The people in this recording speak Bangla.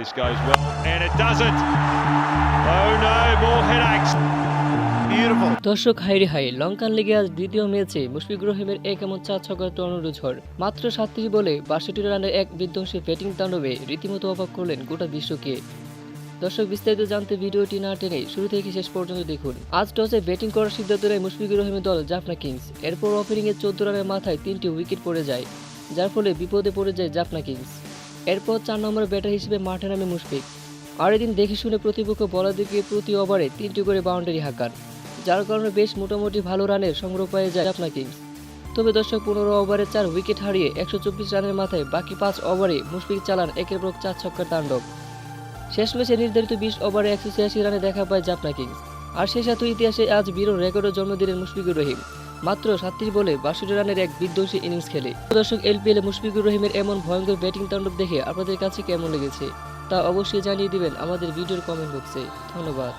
this goes well, and it doesn't. Oh no, more headaches. দর্শক হাইরে হাই লঙ্কান লিগে আজ দ্বিতীয় ম্যাচে মুশফিকুর রহিমের এক এমন চার ছক্কার টর্নেডো ঝড় মাত্র সাতত্রিশ বলে বাষট্টি রানের এক বিধ্বংসী ব্যাটিং তাণ্ডবে রীতিমতো অবাক করলেন গোটা বিশ্বকে। দর্শক বিস্তারিত জানতে ভিডিওটি না টেনে শুরু থেকে শেষ পর্যন্ত দেখুন। আজ টসে ব্যাটিং করার সিদ্ধান্ত নেয় মুশফিকুর রহিমের দল জাফনা কিংস। এরপর ওপেনিংয়ে চোদ্দ রানের মাথায় তিনটি উইকেট পড়ে যায় যার ফলে বিপদে পড়ে যায় জাফনা কিংস। এরপর চার নম্বর ব্যাটার হিসেবে মাঠে নামে মুশফিক। আর এদিন দেখে শুনে প্রতিপক্ষ বলারদিকে প্রতি ওভারে তিনটি করে বাউন্ডারি হাঁকান, যার কারণে বেশ মোটামুটি ভালো রানের সংগ্রহ পেয়ে যায় জাফনা কিংস। তবে দর্শক, পনেরো ওভারে চার উইকেট হারিয়ে একশো চব্বিশ রানের মাথায় বাকি পাঁচ ওভারে মুশফিক চালান একের পর চার ছক্কার তাণ্ডব। শেষ ম্যাচে নির্ধারিত বিশ ওভারে একশো ছিয়াশি রানে দেখা পায় জাফনা কিংস। আর সেই সাথে ইতিহাসে আজ বিরল রেকর্ডও জন্ম দিলেন মুশফিকুর রহিম। মাত্র সাতত্রিশ বলে বাষট্টি রানের এক বিধ্বংসী ইনিংস খেলে। দর্শক, এলপিএল মুশফিকুর রহিমের এমন ভয়ঙ্কর ব্যাটিং তাণ্ডব দেখে আপনাদের কাছে কেমন লেগেছে তা অবশ্যই জানিয়ে দিবেন আমাদের ভিডিওর কমেন্ট বক্সে ধন্যবাদ।